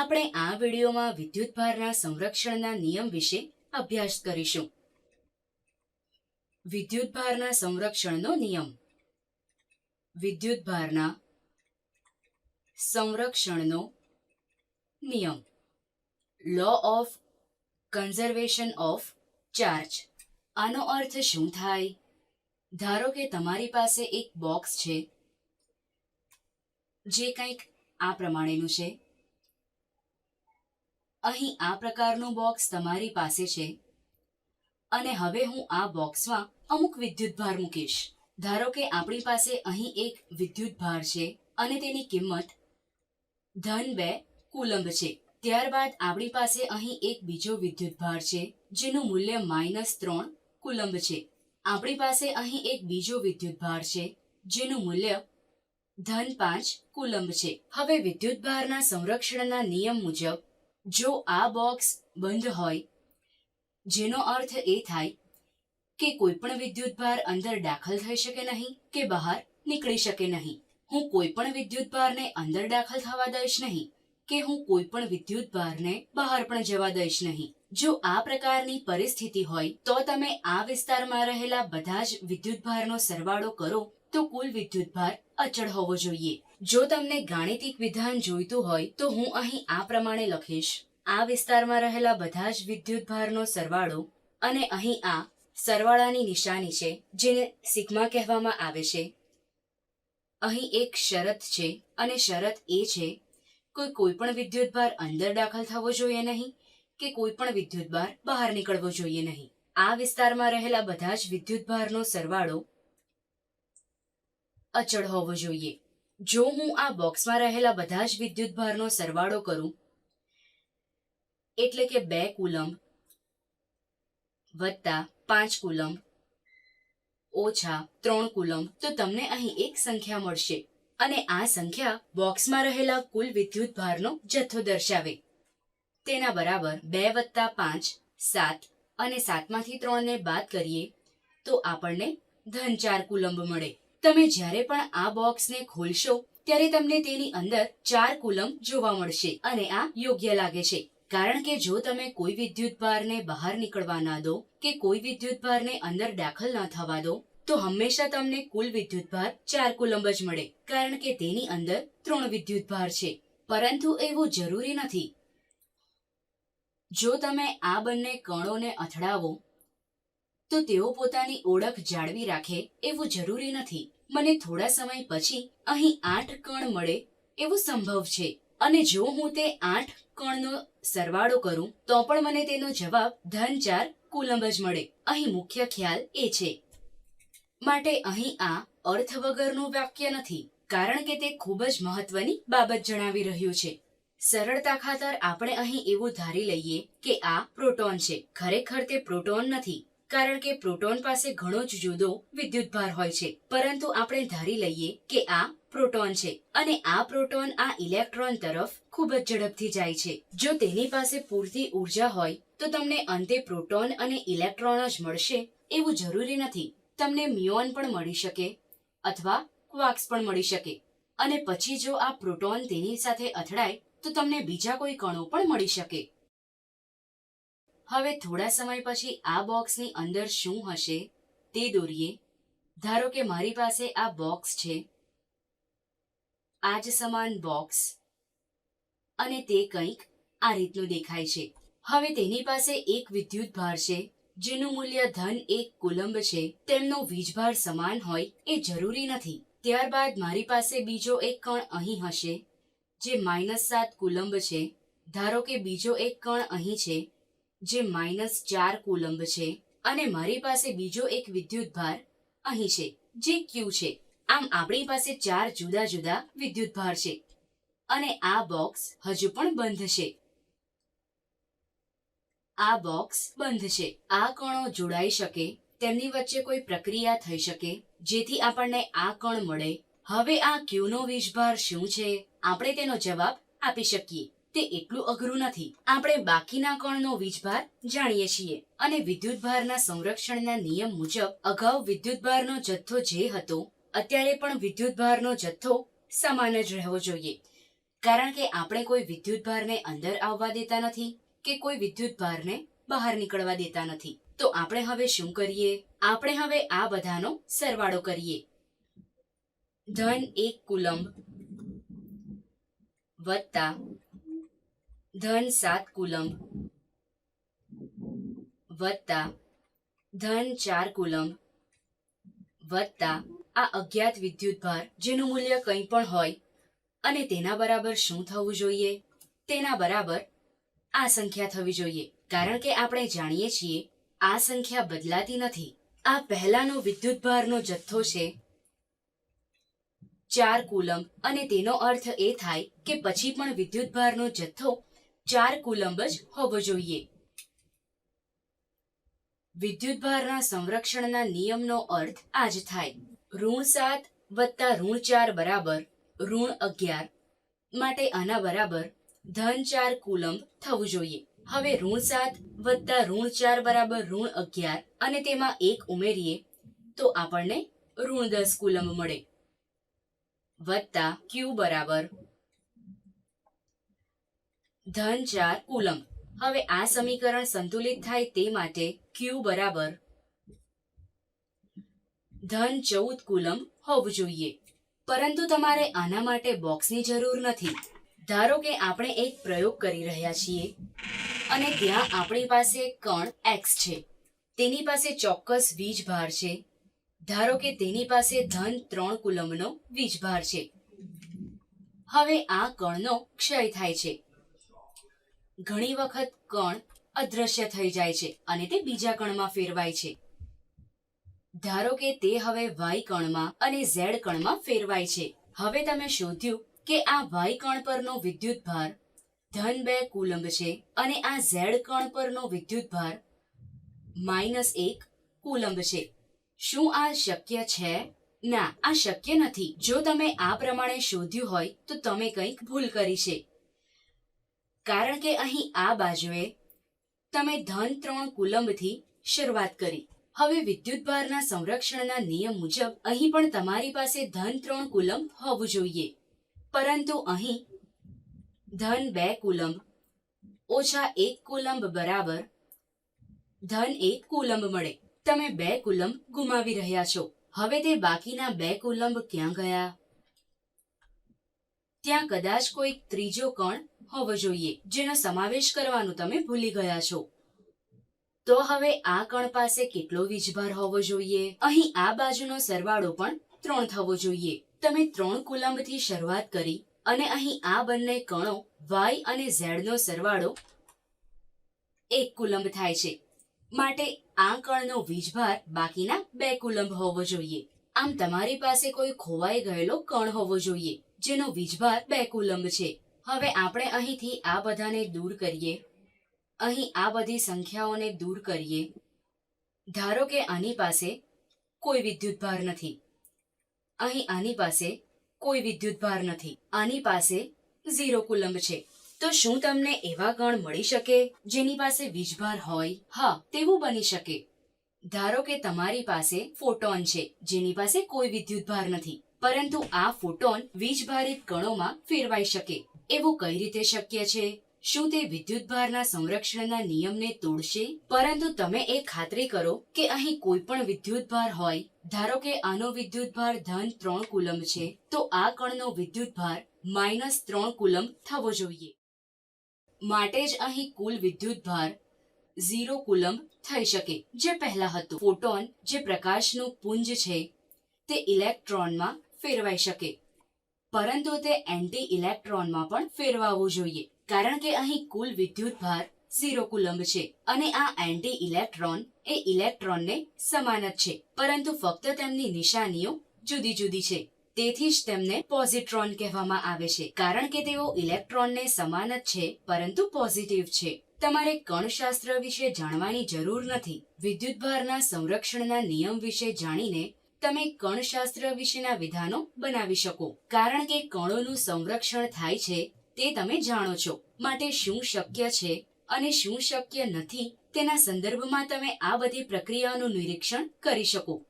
આપણે આ વિડીયોમાં વિદ્યુતભારના સંરક્ષણના નિયમ વિશે અભ્યાસ કરીશું. વિદ્યુતભારના સંરક્ષણનો નિયમ. વિદ્યુતભારના સંરક્ષણનો નિયમ. Law of conservation of charge આનો અર્થ શું થાય? ધારો કે તમારી પાસે એક બોક્સ છે, જે કંઈક આ પ્રમાણેનું છે. અહીં આ પ્રકારનું બોક્સ તમારી પાસે છે. અને હવે હું આ બોક્સમાં અમુક વિદ્યુતભાર મૂકીશ. ધારો કે આપણી પાસે અહીં એક વિદ્યુતભાર છે અને તેની કિંમત ધન બે કુલંબ છે. ત્યારબાદ આપણી પાસે અહીં એક બીજો વિદ્યુતભાર છે, જેનું મૂલ્ય માઇનસ ત્રણ કુલંબ છે. આપણી પાસે અહીં એક બીજો વિદ્યુતભાર છે, જેનું મૂલ્ય ધન પાંચ કુલંબ છે. હવે વિદ્યુતભારના સંરક્ષણના નિયમ મુજબ જો આ બોક્સ બંધ હોય, જેનો અર્થ એ થાય કે કોઈ પણ વિદ્યુતભાર અંદર દાખલ થઈ શકે નહીં કે બહાર નીકળી શકે નહીં. હું કોઈ પણ વિદ્યુતભારને અંદર દાખલ થવા દઈશ નહીં કે હું કોઈ પણ વિદ્યુતભારને બહાર પણ જવા દઈશ નહીં. જો આ પ્રકારની પરિસ્થિતિ હોય, તો તમે આ વિસ્તારમાં રહેલા બધા જ વિદ્યુતભારનો સરવાળો કરો તો કુલ વિદ્યુતભાર અચળ હોવો જોઈએ. જો તમને ગાણિતિક વિધાન જોઈતું હોય, તો હું અહીં આ પ્રમાણે લખીશ. આ વિસ્તારમાં રહેલા બધા જ વિદ્યુત ભારનો સરવાળો અને અહીં આ સરવાળાની નિશાની છે, જેને સિગ્મા કહેવામાં આવે છે. અહીં એક શરત છે અને શરત એ છે, કોઈ કોઈ પણ વિદ્યુતભાર અંદર દાખલ થવો જોઈએ નહીં કે કોઈ પણ વિદ્યુતભાર બહાર નીકળવો જોઈએ નહીં. આ વિસ્તારમાં રહેલા બધા જ વિદ્યુતભારનો સરવાળો અચળ હોવો જોઈએ. જો હું આ બોક્સમાં રહેલા બધા જ વિદ્યુત ભારનો સરવાળો કરું, એટલે કે બે કુલંબ વત્તા પાંચ કુલંબ ઓછા ત્રણ કુલંબ, તો તમને અહીં એક સંખ્યા મળશે. અને આ સંખ્યા બોક્સમાં રહેલા કુલ વિદ્યુત ભારનો જથ્થો દર્શાવે. તેના બરાબર બે વત્તા પાંચ, સાત અને સાતમાંથી ત્રણને બાદ કરીએ, તો આપણને ધન ચાર કુલંબ મળે. તમે જ્યારે પણ આ બોક્સને ખોલશો, ત્યારે તમને તેની અંદર ચાર કુલમ જોવા મળશે અને આ યોગ્ય લાગે છે. કારણ કે જો તમે કોઈ વિદ્યુત ભારને બહાર નીકળવા ના દો કે કોઈ વિદ્યુતભારને અંદર દાખલ ના થવા દો, તો હંમેશા તમને કુલ વિદ્યુત ભાર ચાર કુલમ જ મળે, કારણ કે તેની અંદર ત્રણ વિદ્યુત ભાર છે. પરંતુ એવું જરૂરી નથી. જો તમે આ બંને કણોને અથડાવો તો તેઓ પોતાની ઓળખ જાળવી રાખે એવું જરૂરી નથી. મને થોડા સમય પછી અહીં આઠ કણ મળે એવું સંભવ છે. અને જો હું તે આઠ કણનો સરવાળો કરું, તો પણ મને તેનો જવાબ ધન ચાર કુલંબ જ મળે. અહીં મુખ્ય ખ્યાલ એ છે. માટે અહીં આ અર્થ વગરનું વાક્ય નથી, કારણ કે તે ખૂબ જ મહત્વની બાબત જણાવી રહ્યું છે. સરળતા ખાતર આપણે અહીં એવું ધારી લઈએ કે આ પ્રોટોન છે. ખરેખર તે પ્રોટોન નથી કારણ કે પ્રોટોન પાસે ઘણો જ જુદો વિદ્યુતભાર હોય છે. પરંતુ આપણે ધારી લઈએ કે આ પ્રોટોન છે અને આ પ્રોટોન આ ઇલેક્ટ્રોન તરફ ખૂબ જ ઝડપથી જાય છે. જો તેની પાસે પૂરતી ઊર્જા હોય, તો તમને અંતે પ્રોટોન અને ઇલેક્ટ્રોન જ મળશે એવું જરૂરી નથી. તમને મ્યોન પણ મળી શકે અથવા ક્વાક્સ પણ મળી શકે. અને પછી જો આ પ્રોટોન તેની સાથે અથડાય, તો તમને બીજા કોઈ કણો પણ મળી શકે. હવે થોડા સમય પછી આ બોક્સની અંદર શું હશે તે દોરીએ. ધારો કે મારી પાસે આ બોક્સ છે. આ જ સમાન બોક્સ. અને તે કંઈક આ રીતનું દેખાય છે. હવે તેની પાસે એક વિદ્યુત ભાર છે, જેનું મૂલ્ય ધન એક કુલંબ છે. તેમનો વીજભાર સમાન હોય એ જરૂરી નથી. ત્યારબાદ મારી પાસે બીજો એક કણ અહીં હશે, જે માઇનસ સાત કુલંબ છે. ધારો કે બીજો એક કણ અહીં છે જે માઇનસ ચાર કુલંબ છે અને મારી પાસે બીજો એક વિદ્યુત ભાર અહીં છે, જે ક્યુ છે. આમ આપણી પાસે ચાર જુદા જુદા વિદ્યુત ભાર છે અને આ બોક્સ હજુ પણ બંધ છે. આ બોક્સ બંધ છે. આ કણો જોડાઈ શકે, તેમની વચ્ચે કોઈ પ્રક્રિયા થઈ શકે, જેથી આપણને આ કણ મળે. હવે આ ક્યુનો વીજભાર શું છે? આપણે તેનો જવાબ આપી શકીએ. તે એટલું અઘરું નથી. આપણે બાકીના કણનો વીજભાર જાણીએ છીએ અને વિદ્યુતભારના સંરક્ષણના નિયમ મુજબ અગાઉ વિદ્યુતભારનો જથ્થો જે હતો, અત્યારે પણ વિદ્યુતભારનો જથ્થો સમાન જ રહેવો જોઈએ. કારણ કે આપણે કોઈ વિદ્યુત ભારને અંદર આવવા દેતા નથી કે કોઈ વિદ્યુત ભારને બહાર નીકળવા દેતા નથી. તો આપણે હવે શું કરીએ? આપણે હવે આ બધાનો સરવાળો કરીએ. ધન એક કુલંબ વત્તા ધન સાત કુલંબ વત્તા ધન ચાર કુલંબ વત્તા આ અજ્ઞાત વિદ્યુતભાર જેનું મૂલ્ય કંઈ પણ હોય, અને તેના બરાબર શું થવું જોઈએ? તેના બરાબર આ સંખ્યા થવી જોઈએ. કારણ કે આપણે જાણીએ છીએ આ સંખ્યા બદલાતી નથી. આ પહેલાનો વિદ્યુતભારનો જથ્થો છે ચાર કુલંબ અને તેનો અર્થ એ થાય કે પછી પણ વિદ્યુતભારનો જથ્થો ચાર કુલંબ જ હોવો જોઈએ. વિદ્યુતભારના સંરક્ષણના નિયમનો અર્થ આ જ થાય. ઋણ સાત વત્તા ઋણ ચાર બરાબર ઋણ અગિયાર માટે આના બરાબર ધન ચાર કુલંબ થવું જોઈએ. હવે ઋણ સાત વત્તા ઋણ ચાર બરાબર ઋણ અગિયાર અને તેમાં એક ઉમેરીએ તો આપણને ઋણ દસ કુલંબ મળે. વત્તા ક્યુ બરાબર ધન ચાર કુલમ. હવે આ સમીકરણ સંતુલિત થાય તે માટે ક્યુ બરાબર ધન ચૌદ કુલમ હોવું જોઈએ. પરંતુ તમારે આના માટે બોક્સની જરૂર નથી. ધારો કે આપણે એક પ્રયોગ કરી રહ્યા છીએ અને ત્યાં આપણી પાસે કણ એક્સ છે. તેની પાસે ચોક્કસ વીજભાર છે. ધારો કે તેની પાસે ધન ત્રણ કુલમનો વીજભાર છે. હવે આ કણનો ક્ષય થાય છે. ઘણી વખત કણ અદ્રશ્ય થઈ જાય છે અને તે બીજા કણમાં ફેરવાય છે. ધારો કે તે હવે વાય કણમાં અને ઝેડ કણમાં ફેરવાય છે. હવે તમે શોધ્યું કે આ વાય કણ પરનો વિદ્યુત ભાર ધન બે કુલંબ છે અને આ ઝેડ કણ પરનો વિદ્યુત ભાર માઇનસ એક કુલંબ છે. શું આ શક્ય છે? ના, આ શક્ય નથી. જો તમે આ પ્રમાણે શોધ્યું હોય તો તમે કંઈક ભૂલ કરી છે. કારણ કે અહીં આ બાજુએ તમે ધન ત્રણ કુલંબથી શરૂઆત કરી. હવે વિદ્યુતભારના સંરક્ષણના નિયમ મુજબ અહીં પણ તમારી પાસે ધન ત્રણ કુલંબ હોવું જોઈએ. પરંતુ અહીં ધન બે કુલંબ ઓછા એક કુલંબ બરાબર ધન એક કુલંબ મળે. તમે બે કુલંબ ગુમાવી રહ્યા છો. હવે તે બાકીના બે કુલંબ ક્યાં ગયા? ત્યાં કદાચ કોઈ ત્રીજો કણ હોવો જોઈએ, જેનો સમાવેશ કરવાનું તમે ભૂલી ગયા છો. તો હવે આ કણ પાસે કેટલો વીજભાર હોવો જોઈએ? અહીં આ બાજુનો સરવાળો પણ ત્રણ થવો જોઈએ. તમે ત્રણ કુલંબથી શરૂઆત કરી અને અહીં આ બંને કણો વાય અને ઝેડનો સરવાળો એક કુલંબ થાય છે. માટે આ કણનો વીજભાર બાકીના બે કુલંબ હોવો જોઈએ. આમ તમારી પાસે કોઈ ખોવાઈ ગયેલો કણ હોવો જોઈએ, જેનો વીજભાર બે કુલંબ છે. હવે આપણે અહીંથી આ બધાને દૂર કરીએ. અહીં આ બધી સંખ્યાઓને દૂર કરીએ. ધારો કે આની પાસે કોઈ વિદ્યુતભાર નથી. અહીં આની પાસે કોઈ વિદ્યુતભાર નથી. આની પાસે ઝીરો કુલંબ છે. તો શું તમને એવા ગણ મળી શકે જેની પાસે વીજભાર હોય? હા, તેવું બની શકે. ધારો કે તમારી પાસે ફોટોન છે, જેની પાસે કોઈ વિદ્યુતભાર નથી. પરંતુ આ ફોટોન વીજભારિત કણોમાં ફેરવાઈ શકે. એવું કઈ રીતે શક્ય છે? શું તે વિદ્યુતભારના સંરક્ષણના નિયમને તોડશે? પરંતુ તમે એ ખાતરી કરો કે અહીં કોઈ પણ વિદ્યુતભાર હોય. ધારો કે આનો વિદ્યુતભાર ધન ત્રણ કુલમ છે, તો આ કણનો વિદ્યુત ભાર માઇનસ ત્રણ કુલમ થવો જોઈએ. માટે જ અહીં કુલ વિદ્યુતભાર ઝીરો કુલમ થઈ શકે. જે પહેલા હતું. ફોટોન જે પ્રકાશનું પુંજ છે, તે ઇલેક્ટ્રોનમાં ફેરવાઈ શકે. પરંતુ તે એન્ટી ઇલેક્ટ્રોનમાં પણ ફેરવાવું જોઈએ. કારણ કે અહીં કુલ વિદ્યુતભાર ઝીરો કુલંબ છે અને આ એન્ટી ઇલેક્ટ્રોન એ ઇલેક્ટ્રોનને સમાન જ છે. પરંતુ ફક્ત તેમની નિશાનીઓ જુદી જુદી છે. તેથી જ તેમને પોઝિટ્રોન કહેવામાં આવે છે. કારણ કે તેઓ ઇલેક્ટ્રોનને સમાન જ છે, પરંતુ પોઝિટિવ છે. તમારે કણશાસ્ત્ર વિશે જાણવાની જરૂર નથી. વિદ્યુતભારના સંરક્ષણના નિયમ વિશે જાણીને તમે કણશાસ્ત્ર વિશેના વિધાનો બનાવી શકો. કારણ કે કણોનું સંરક્ષણ થાય છે, તે તમે જાણો છો. માટે શું શક્ય છે અને શું શક્ય નથી તેના સંદર્ભમાં તમે આ બધી પ્રક્રિયાઓનું નિરીક્ષણ કરી શકો.